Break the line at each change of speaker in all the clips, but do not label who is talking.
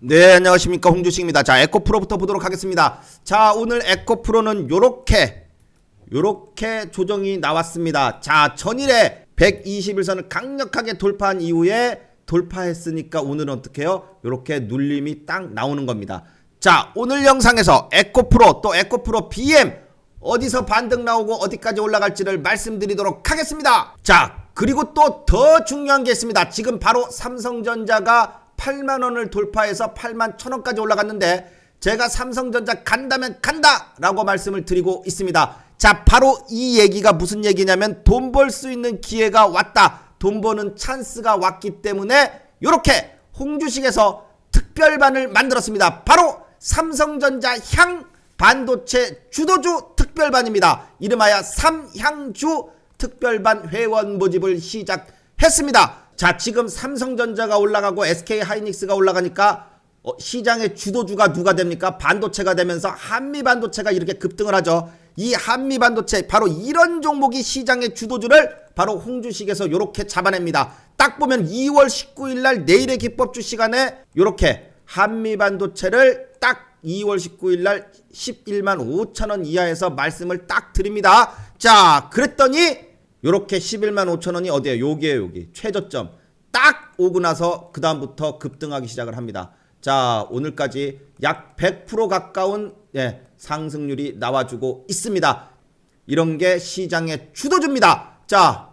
네, 안녕하십니까. 홍주식입니다. 자, 에코프로부터 보도록 하겠습니다. 자, 오늘 에코프로는 요렇게, 요렇게 조정이 나왔습니다. 자, 전일에 121선을 강력하게 돌파한 이후에 돌파했으니까 오늘은 어떻게 해요? 요렇게 눌림이 딱 나오는 겁니다. 자, 오늘 영상에서 에코프로 또 에코프로 BM 어디서 반등 나오고 어디까지 올라갈지를 말씀드리도록 하겠습니다. 자, 그리고 또 더 중요한 게 있습니다. 지금 바로 삼성전자가 8만 원을 돌파해서 8만 1천 원까지 올라갔는데 제가 삼성전자 간다면 간다 라고 말씀을 드리고 있습니다. 자, 바로 이 얘기가 무슨 얘기냐면 돈 벌 수 있는 기회가 왔다. 돈 버는 찬스가 왔기 때문에 이렇게 홍주식에서 특별반을 만들었습니다. 바로 삼성전자 향 반도체 주도주 특별반입니다. 이름하여 삼향주 특별반 회원 모집을 시작했습니다. 자, 지금 삼성전자가 올라가고 SK 하이닉스가 올라가니까 어, 시장의 주도주가 누가 됩니까? 반도체가 되면서 한미 반도체가 이렇게 급등을 하죠. 이 한미 반도체 바로 이런 종목이 시장의 주도주를 바로 홍주식에서 이렇게 잡아냅니다. 딱 보면 2월 19일 날 내일의 기법주 시간에 이렇게 한미 반도체를 딱 2월 19일 날 11만 5천 원 이하에서 말씀을 딱 드립니다. 자, 그랬더니 요렇게 11만 5천 원이 어디에요? 여기에요, 여기. 최저점. 딱 오고 나서 그 다음부터 급등하기 시작을 합니다. 자, 오늘까지 약 100% 가까운 예, 상승률이 나와주고 있습니다. 이런 게 시장의 주도주입니다. 자,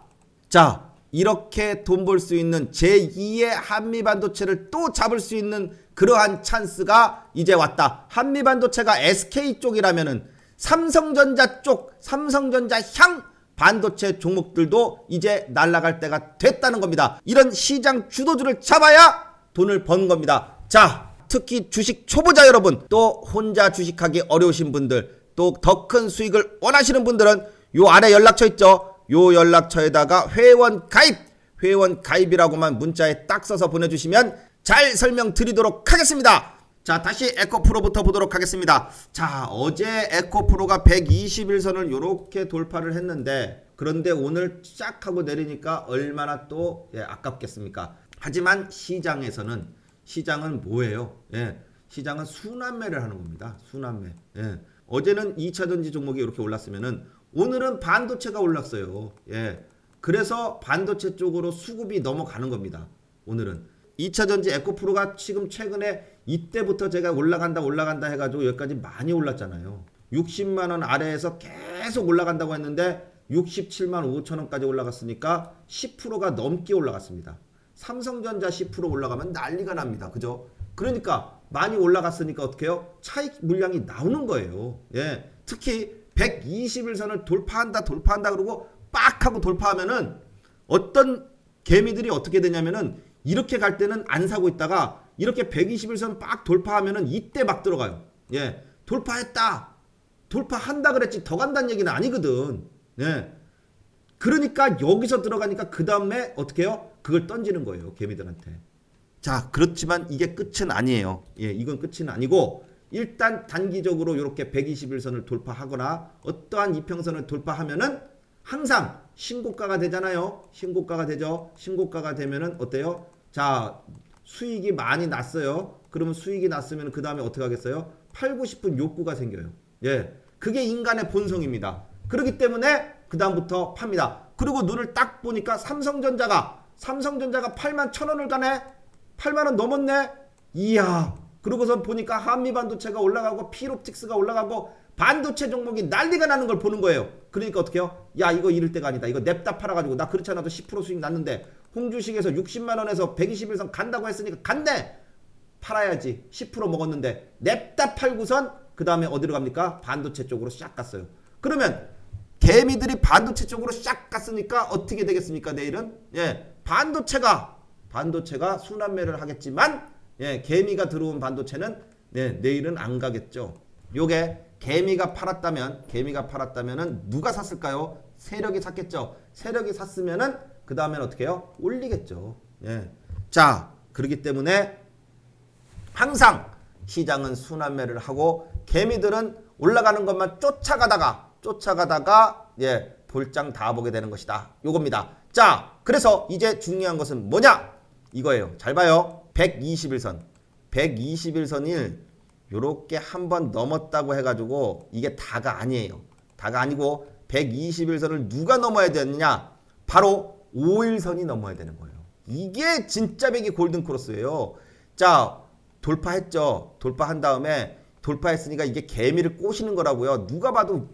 자, 이렇게 돈 벌 수 있는 제2의 한미 반도체를 또 잡을 수 있는 그러한 찬스가 이제 왔다. 한미 반도체가 SK 쪽이라면은 삼성전자 쪽, 삼성전자 향 반도체 종목들도 이제 날아갈 때가 됐다는 겁니다. 이런 시장 주도주를 잡아야 돈을 번 겁니다. 자, 특히 주식 초보자 여러분, 또 혼자 주식하기 어려우신 분들, 또 더 큰 수익을 원하시는 분들은 요 아래 연락처 있죠? 요 연락처에다가 회원 가입, 회원 가입이라고만 문자에 딱 써서 보내주시면 잘 설명드리도록 하겠습니다. 자, 다시 에코프로부터 보도록 하겠습니다. 자, 어제 에코프로가 121선을 요렇게 돌파를 했는데, 그런데 오늘 쫙 하고 내리니까 얼마나 또 예, 아깝겠습니까? 하지만 시장에서는, 시장은 뭐예요? 예, 시장은 순환매를 하는 겁니다. 순환매. 예. 어제는 2차전지 종목이 이렇게 올랐으면은, 오늘은 반도체가 올랐어요. 예. 그래서 반도체 쪽으로 수급이 넘어가는 겁니다. 오늘은. 2차전지 에코프로가 지금 최근에 이때부터 제가 올라간다 올라간다 해가지고 여기까지 많이 올랐잖아요. 60만 원 아래에서 계속 올라간다고 했는데 67만 5천 원까지 올라갔으니까 10%가 넘게 올라갔습니다. 삼성전자 10% 올라가면 난리가 납니다. 그죠? 그러니까 많이 올라갔으니까 어떻게 해요? 차익 물량이 나오는 거예요. 예. 특히 121선을 돌파한다 돌파한다 그러고 빡 하고 돌파하면은 어떤 개미들이 어떻게 되냐면은 이렇게 갈 때는 안 사고 있다가 이렇게 121선 빡 돌파하면은 이때 막 들어가요. 예. 돌파했다. 돌파한다 그랬지 더 간다는 얘기는 아니거든. 예. 그러니까 여기서 들어가니까 그 다음에 어떻게 해요? 그걸 던지는 거예요. 개미들한테. 자, 그렇지만 이게 끝은 아니에요. 예, 이건 끝은 아니고 일단 단기적으로 이렇게 121선을 돌파하거나 어떠한 이평선을 돌파하면은 항상 신고가가 되잖아요. 신고가가 되죠. 신고가가 되면은 어때요? 자, 수익이 많이 났어요. 그러면 수익이 났으면 그 다음에 어떻게 하겠어요? 팔고 싶은 욕구가 생겨요. 예. 그게 인간의 본성입니다. 그렇기 때문에 그 다음부터 팝니다. 그리고 눈을 딱 보니까 삼성전자가 삼성전자가 8만 천 원을 가네. 8만 원 넘었네. 이야. 그러고서 보니까 한미반도체가 올라가고 피롭틱스가 올라가고 반도체 종목이 난리가 나는 걸 보는 거예요. 그러니까 어떻게 해요? 야 이거 이럴 때가 아니다. 이거 냅다 팔아가지고 나 그렇지 않아도 10% 수익 났는데 홍주식에서 60만 원에서 121선 간다고 했으니까 간대. 팔아야지. 10% 먹었는데 냅다 팔고선 그 다음에 어디로 갑니까? 반도체 쪽으로 싹 갔어요. 그러면 개미들이 반도체 쪽으로 싹 갔으니까 어떻게 되겠습니까? 내일은 예 반도체가 반도체가 순환매를 하겠지만 예 개미가 들어온 반도체는 네 내일은 안 가겠죠. 요게 개미가 팔았다면 개미가 팔았다면은 누가 샀을까요? 세력이 샀겠죠. 세력이 샀으면은 그 다음엔 어떻게 해요? 올리겠죠. 예. 자 그렇기 때문에 항상 시장은 순환매를 하고 개미들은 올라가는 것만 쫓아가다가 쫓아가다가 예 볼장 다 보게 되는 것이다. 요겁니다. 자, 그래서 이제 중요한 것은 뭐냐? 이거예요. 잘 봐요. 121선. 121선을 요렇게 한번 넘었다고 해가지고 이게 다가 아니에요. 다가 아니고 121선을 누가 넘어야 되느냐? 바로 5일선이 넘어야 되는 거예요. 이게 진짜 백이 골든 크로스예요. 자, 돌파했죠. 돌파한 다음에 돌파했으니까 이게 개미를 꼬시는 거라고요. 누가 봐도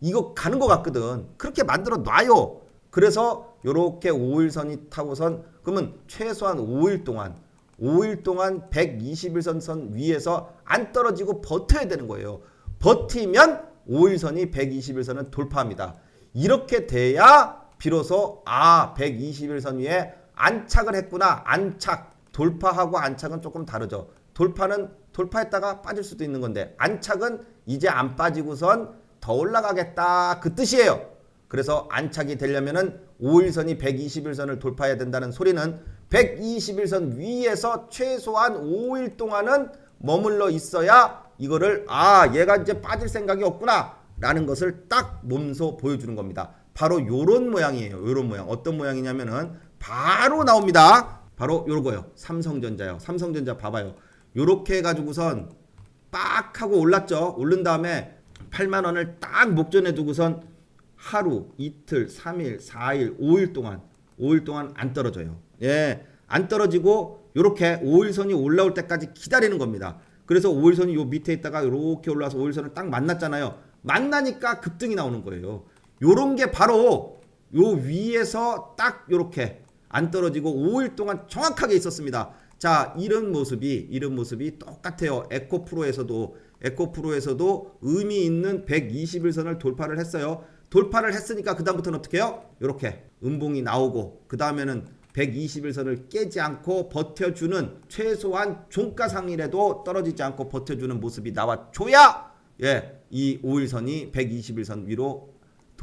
이거 가는 것 같거든. 그렇게 만들어 놔요. 그래서 요렇게 5일선이 타고선 그러면 최소한 5일 동안 5일 동안 121선 선 위에서 안 떨어지고 버텨야 되는 거예요. 버티면 5일선이 121선을 돌파합니다. 이렇게 돼야 비로소 아 121선 위에 안착을 했구나. 안착 돌파하고 안착은 조금 다르죠. 돌파는 돌파했다가 빠질 수도 있는 건데 안착은 이제 안 빠지고선 더 올라가겠다 그 뜻이에요. 그래서 안착이 되려면은 5일선이 121선을 돌파해야 된다는 소리는 121선 위에서 최소한 5일 동안은 머물러 있어야 이거를 아 얘가 이제 빠질 생각이 없구나 라는 것을 딱 몸소 보여주는 겁니다. 바로 요런 모양이에요. 요런 모양. 어떤 모양이냐면은 바로 나옵니다. 바로 요거요. 삼성전자요. 삼성전자 봐봐요. 요렇게 해가지고선 빡 하고 올랐죠. 오른 다음에 8만 원을 딱 목전에 두고선 하루, 이틀, 3일, 4일, 5일 동안 5일 동안 안 떨어져요. 예. 안 떨어지고 요렇게 5일선이 올라올 때까지 기다리는 겁니다. 그래서 5일선이 요 밑에 있다가 요렇게 올라와서 5일선을 딱 만났잖아요. 만나니까 급등이 나오는 거예요. 요런 게 바로 요 위에서 딱 요렇게 안 떨어지고 5일 동안 정확하게 있었습니다. 자, 이런 모습이 이런 모습이 똑같아요. 에코 프로에서도 에코 프로에서도 의미 있는 121선을 돌파를 했어요. 돌파를 했으니까 그다음부터는 어떻게 해요? 요렇게 음봉이 나오고 그다음에는 121선을 깨지 않고 버텨주는 최소한 종가상이라도 떨어지지 않고 버텨주는 모습이 나와줘야 예, 이 5일선이 121선 위로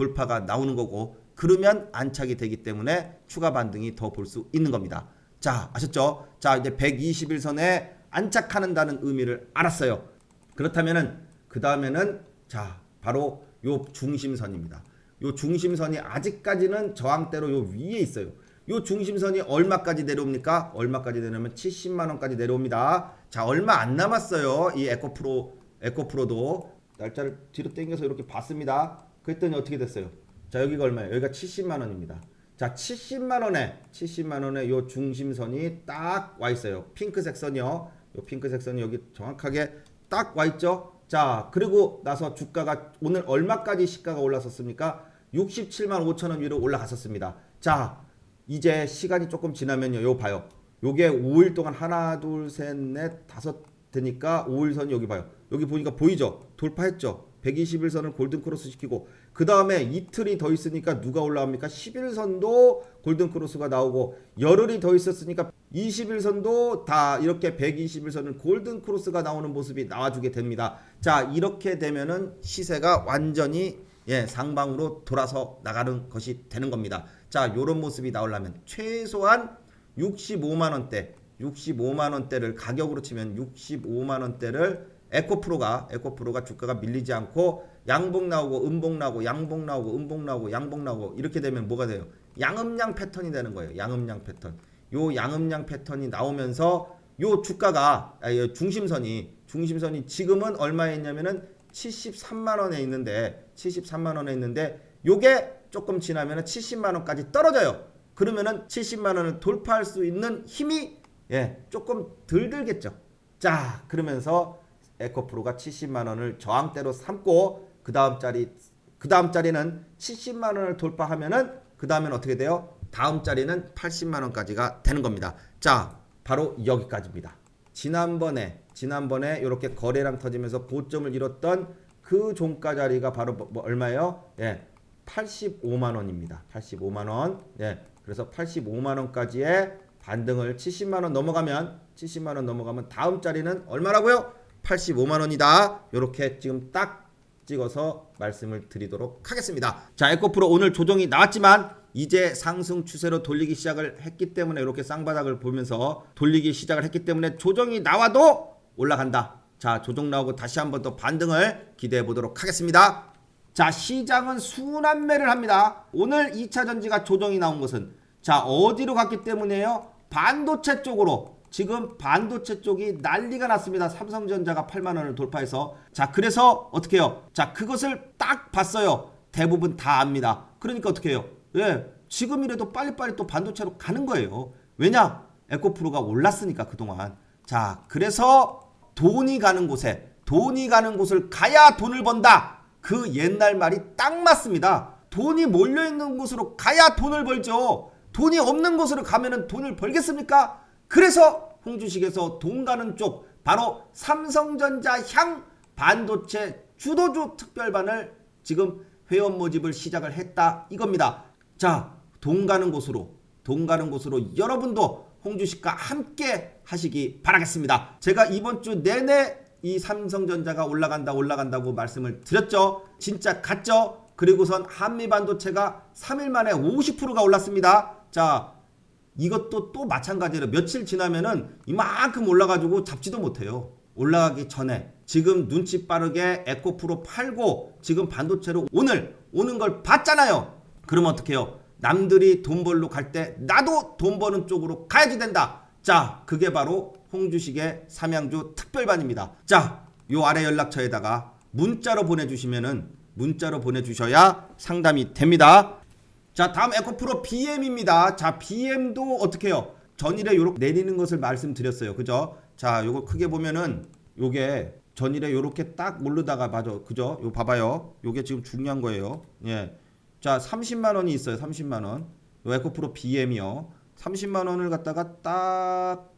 돌파가 나오는 거고 그러면 안착이 되기 때문에 추가 반등이 더 볼 수 있는 겁니다. 자, 아셨죠? 자, 이제 121선에 안착하는다는 의미를 알았어요. 그렇다면은 그 다음에는 자, 바로 요 중심선입니다. 요 중심선이 아직까지는 저항대로 요 위에 있어요. 요 중심선이 얼마까지 내려옵니까? 얼마까지 내려오면 70만 원까지 내려옵니다. 자, 얼마 안 남았어요. 이 에코프로 에코프로도 날짜를 뒤로 당겨서 이렇게 봤습니다. 그랬더니 어떻게 됐어요? 자, 여기가 얼마예요? 여기가 70만 원입니다. 자, 70만 원에 70만 원에 요 중심선이 딱 와 있어요. 핑크색 선이요. 요 핑크색 선이 여기 정확하게 딱 와 있죠. 자, 그리고 나서 주가가 오늘 얼마까지 시가가 올랐었습니까? 67만 5천 원 위로 올라갔었습니다. 자, 이제 시간이 조금 지나면요. 요 봐요. 요게 5일 동안 하나, 둘, 셋, 넷, 다섯 되니까 5일선 여기 봐요. 여기 보니까 보이죠? 돌파했죠? 121선을 골든 크로스 시키고 그 다음에 이틀이 더 있으니까 누가 올라옵니까? 11선도 골든 크로스가 나오고 열흘이 더 있었으니까 21선도 다 이렇게 121선을 골든 크로스가 나오는 모습이 나와주게 됩니다. 자 이렇게 되면은 시세가 완전히 예 상방으로 돌아서 나가는 것이 되는 겁니다. 자 요런 모습이 나오려면 최소한 65만 원대 65만 원대를 가격으로 치면 65만 원대를 에코프로가 에코프로가 주가가 밀리지 않고 양봉 나오고 음봉 나오고 양봉 나오고 음봉 나오고 양봉 나오고 이렇게 되면 뭐가 돼요? 양음양 패턴이 되는 거예요. 양음양 패턴. 요 양음양 패턴이 나오면서 요 주가가 아, 요 중심선이 중심선이 지금은 얼마에 있냐면은 73만 원에 있는데 73만 원에 있는데 요게 조금 지나면은 70만 원까지 떨어져요. 그러면은 70만 원을 돌파할 수 있는 힘이 예, 조금 덜 들겠죠. 자, 그러면서 에코프로가 70만 원을 저항대로 삼고 그 다음 자리 그 다음 자리는 70만 원을 돌파하면은 그 다음엔 어떻게 돼요? 다음 자리는 80만 원까지가 되는 겁니다. 자, 바로 여기까지입니다. 지난번에 지난번에 이렇게 거래량 터지면서 고점을 잃었던 그 종가 자리가 바로 뭐, 뭐 얼마예요? 예. 85만 원입니다. 85만 원. 예. 그래서 85만 원까지의 반등을 70만 원 넘어가면 70만 원 넘어가면 다음 자리는 얼마라고요? 85만 원이다. 이렇게 지금 딱 찍어서 말씀을 드리도록 하겠습니다. 자, 에코프로 오늘 조정이 나왔지만 이제 상승 추세로 돌리기 시작을 했기 때문에 이렇게 쌍바닥을 보면서 돌리기 시작을 했기 때문에 조정이 나와도 올라간다. 자, 조정 나오고 다시 한번 더 반등을 기대해 보도록 하겠습니다. 자, 시장은 순환매를 합니다. 오늘 2차 전지가 조정이 나온 것은 자, 어디로 갔기 때문에요? 반도체 쪽으로 지금 반도체 쪽이 난리가 났습니다. 삼성전자가 8만 원을 돌파해서 자 그래서 어떻게 해요? 자 그것을 딱 봤어요. 대부분 다 압니다. 그러니까 어떻게 해요? 예 지금이라도 빨리빨리 또 반도체로 가는 거예요. 왜냐? 에코프로가 올랐으니까 그동안. 자 그래서 돈이 가는 곳에 돈이 가는 곳을 가야 돈을 번다. 그 옛날 말이 딱 맞습니다. 돈이 몰려 있는 곳으로 가야 돈을 벌죠. 돈이 없는 곳으로 가면은 돈을 벌겠습니까? 그래서 홍주식에서 돈 가는 쪽 바로 삼성전자 향 반도체 주도주 특별반을 지금 회원 모집을 시작을 했다 이겁니다. 자, 돈 가는 곳으로 돈 가는 곳으로 여러분도 홍주식과 함께 하시기 바라겠습니다. 제가 이번 주 내내 이 삼성전자가 올라간다 올라간다고 말씀을 드렸죠. 진짜 갔죠. 그리고선 한미반도체가 3일 만에 50%가 올랐습니다. 자, 이것도 또 마찬가지로 며칠 지나면은 이만큼 올라가지고 잡지도 못해요. 올라가기 전에 지금 눈치 빠르게 에코프로 팔고 지금 반도체로 오늘 오는 걸 봤잖아요. 그러면 어떡해요? 남들이 돈 벌러 갈 때 나도 돈 버는 쪽으로 가야지 된다. 자, 그게 바로 홍주식의 삼양주 특별반입니다. 자, 요 아래 연락처에다가 문자로 보내주시면은 문자로 보내주셔야 상담이 됩니다. 자 다음 에코프로 BM입니다. 자 BM도 어떻게 해요? 전일에 요렇게 내리는 것을 말씀드렸어요. 그죠? 자 요거 크게 보면은 요게 전일에 요렇게 딱 모르다가 맞아. 그죠? 요 봐봐요. 요게 지금 중요한 거예요. 예. 자 30만 원이 있어요. 30만 원. 요 에코프로 BM이요. 30만 원을 갖다가 딱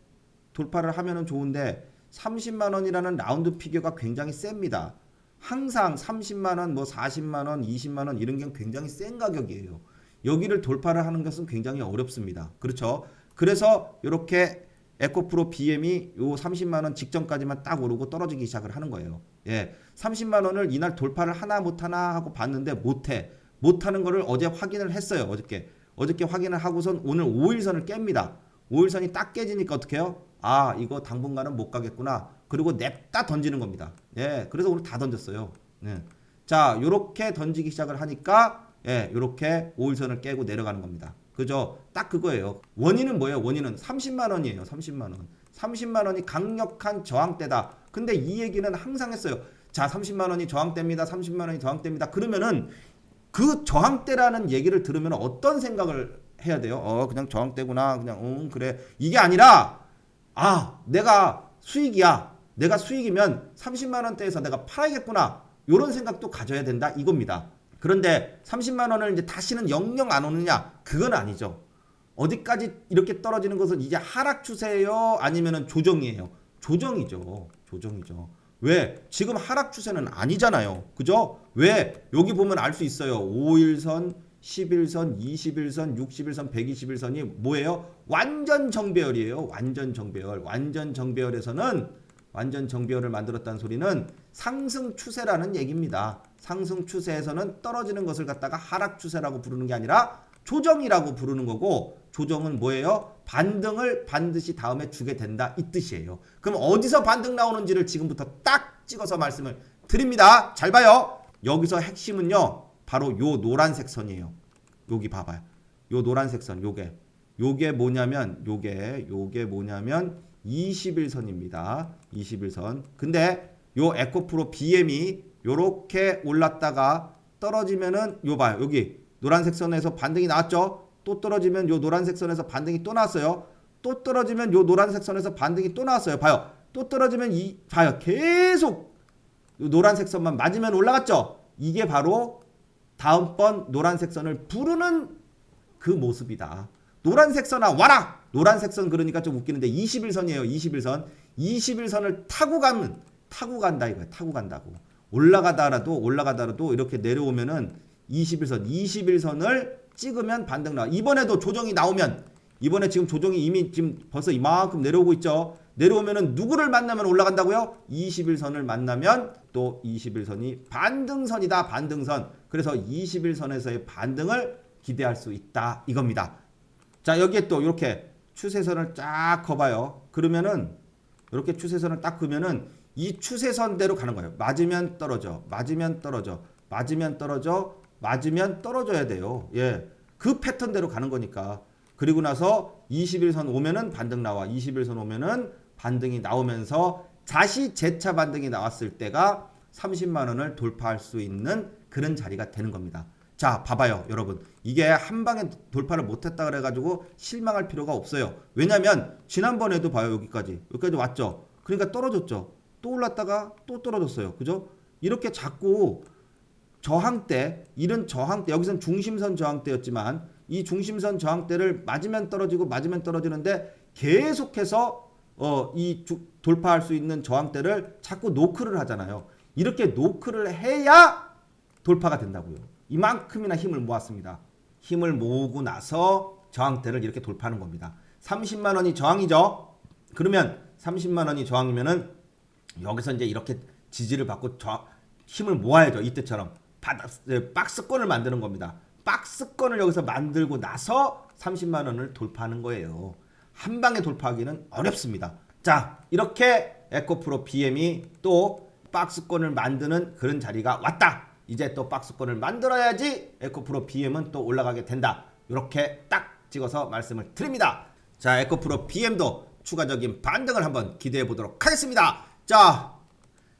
돌파를 하면은 좋은데 30만 원이라는 라운드 피겨가 굉장히 셉니다. 항상 30만 원, 뭐 40만 원, 20만 원 이런 게 굉장히 센 가격이에요. 여기를 돌파를 하는 것은 굉장히 어렵습니다. 그렇죠? 그래서 이렇게 에코프로 BM이 요 30만 원 직전까지만 딱 오르고 떨어지기 시작을 하는 거예요. 예. 30만 원을 이날 돌파를 하나 못 하나 하고 봤는데 못 해. 못 하는 거를 어제 확인을 했어요. 어저께. 어저께 확인을 하고선 오늘 5일선을 깹니다. 5일선이 딱 깨지니까 어떻게 해요? 아, 이거 당분간은 못 가겠구나. 그리고 냅다 던지는 겁니다. 예. 그래서 오늘 다 던졌어요. 예. 자, 요렇게 던지기 시작을 하니까 예, 요렇게 5일선을 깨고 내려가는 겁니다. 그죠? 딱 그거예요. 원인은 뭐예요? 원인은 30만 원이에요. 30만 원. 30만 원이 강력한 저항대다. 근데 이 얘기는 항상 했어요. 자, 30만 원이 저항대입니다. 30만 원이 저항대입니다. 그러면은 그 저항대라는 얘기를 들으면 어떤 생각을 해야 돼요? 어, 그냥 저항대구나. 그냥 응, 그래. 이게 아니라 아, 내가 수익이야. 내가 수익이면 30만 원대에서 내가 팔아야겠구나. 요런 생각도 가져야 된다 이겁니다. 그런데 30만 원을 이제 다시는 영영 안 오느냐? 그건 아니죠. 어디까지 이렇게 떨어지는 것은 이제 하락 추세예요? 아니면은 조정이에요? 조정이죠. 조정이죠. 왜? 지금 하락 추세는 아니잖아요. 그죠? 왜? 여기 보면 알 수 있어요. 5일선, 11선, 21선, 61선, 121선이 뭐예요? 완전 정배열이에요. 완전 정배열. 완전 정배열에서는 완전 정배열을 만들었다는 소리는 상승 추세라는 얘기입니다. 상승 추세에서는 떨어지는 것을 갖다가 하락 추세라고 부르는 게 아니라 조정이라고 부르는 거고 조정은 뭐예요? 반등을 반드시 다음에 주게 된다 이 뜻이에요. 그럼 어디서 반등 나오는지를 지금부터 딱 찍어서 말씀을 드립니다. 잘 봐요. 여기서 핵심은요. 바로 요 노란색 선이에요. 여기 봐봐요. 요 노란색 선 요게 요게 뭐냐면 요게 요게 뭐냐면 21선입니다. 21선. 근데 요 에코프로 BM이 요렇게 올랐다가 떨어지면은 요 봐요. 여기 노란색 선에서 반등이 나왔죠? 또 떨어지면 요 노란색 선에서 반등이 또 나왔어요. 또 떨어지면 요 노란색 선에서 반등이 또 나왔어요. 봐요. 또 떨어지면 이 봐요. 계속 요 노란색 선만 맞으면 올라갔죠? 이게 바로 다음번 노란색 선을 부르는 그 모습이다. 노란색 선아 와라! 노란색 선 그러니까 좀 웃기는데 21선이에요. 21선. 21선을 타고 가면 타고 간다 이거야. 타고 간다고. 올라가다라도 올라가다라도 이렇게 내려오면은 21선, 21선을 찍으면 반등 나. 이번에도 조정이 나오면 이번에 지금 조정이 이미 지금 벌써 이만큼 내려오고 있죠. 내려오면은 누구를 만나면 올라간다고요? 21선을 만나면 또 21선이 반등선이다. 반등선. 그래서 21선에서의 반등을 기대할 수 있다. 이겁니다. 자, 여기에 또 이렇게 추세선을 쫙 커봐요. 그러면은 이렇게 추세선을 딱 그면은 이 추세선대로 가는 거예요. 맞으면 떨어져. 맞으면 떨어져. 맞으면 떨어져. 맞으면 떨어져야 돼요. 예. 그 패턴대로 가는 거니까. 그리고 나서 21선 오면은 반등 나와. 21선 오면은 반등이 나오면서 다시 재차 반등이 나왔을 때가 30만 원을 돌파할 수 있는 그런 자리가 되는 겁니다. 자, 봐봐요, 여러분. 이게 한 방에 돌파를 못했다 그래가지고 실망할 필요가 없어요. 왜냐면 지난번에도 봐요, 여기까지. 여기까지 왔죠. 그러니까 떨어졌죠. 또 올랐다가 또 떨어졌어요. 그죠? 이렇게 자꾸 저항 대 이런 저항 대 여기선 중심선 저항 대였지만 이 중심선 저항 대를 맞으면 떨어지고 맞으면 떨어지는데 계속해서 어이 돌파할 수 있는 저항 대를 자꾸 노크를 하잖아요. 이렇게 노크를 해야 돌파가 된다고요. 이만큼이나 힘을 모았습니다. 힘을 모으고 나서 저항대를 이렇게 돌파하는 겁니다. 30만 원이 저항이죠. 그러면 30만 원이 저항이면은 여기서 이제 이렇게 지지를 받고 저 힘을 모아야죠. 이때처럼 네, 박스권을 만드는 겁니다. 박스권을 여기서 만들고 나서 30만 원을 돌파하는 거예요. 한 방에 돌파하기는 어렵습니다. 자, 이렇게 에코프로 BM이 또 박스권을 만드는 그런 자리가 왔다. 이제 또 박스권을 만들어야지 에코프로 BM은 또 올라가게 된다. 이렇게 딱 찍어서 말씀을 드립니다. 자, 에코프로 BM도 추가적인 반등을 한번 기대해 보도록 하겠습니다. 자,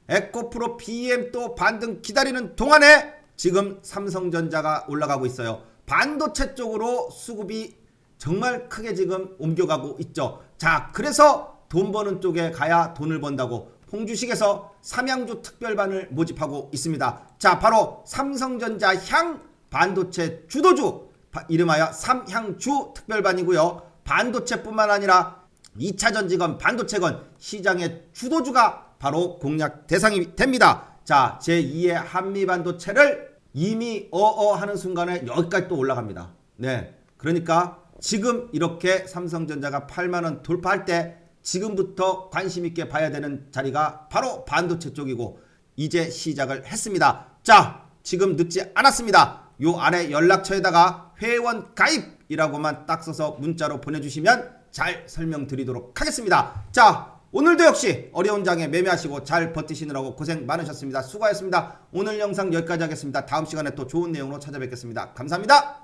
에코프로 BM 또 반등 기다리는 동안에 지금 삼성전자가 올라가고 있어요. 반도체 쪽으로 수급이 정말 크게 지금 옮겨가고 있죠. 자, 그래서 돈 버는 쪽에 가야 돈을 번다고 홍주식에서 삼양주 특별반을 모집하고 있습니다. 자, 바로 삼성전자 향 반도체 주도주 바- 이름하여 삼향주 특별반이고요. 반도체뿐만 아니라 2차 전지건 반도체건 시장의 주도주가 바로 공략 대상이 됩니다. 자, 제2의 한미 반도체를 이미 어어 하는 순간에 여기까지 또 올라갑니다. 네. 그러니까 지금 이렇게 삼성전자가 8만 원 돌파할 때 지금부터 관심 있게 봐야 되는 자리가 바로 반도체 쪽이고 이제 시작을 했습니다. 자, 지금 늦지 않았습니다. 요 아래 연락처에다가 회원 가입이라고만 딱 써서 문자로 보내주시면 잘 설명드리도록 하겠습니다. 자, 오늘도 역시 어려운 장에 매매하시고 잘 버티시느라고 고생 많으셨습니다. 수고하셨습니다. 오늘 영상 여기까지 하겠습니다. 다음 시간에 또 좋은 내용으로 찾아뵙겠습니다. 감사합니다.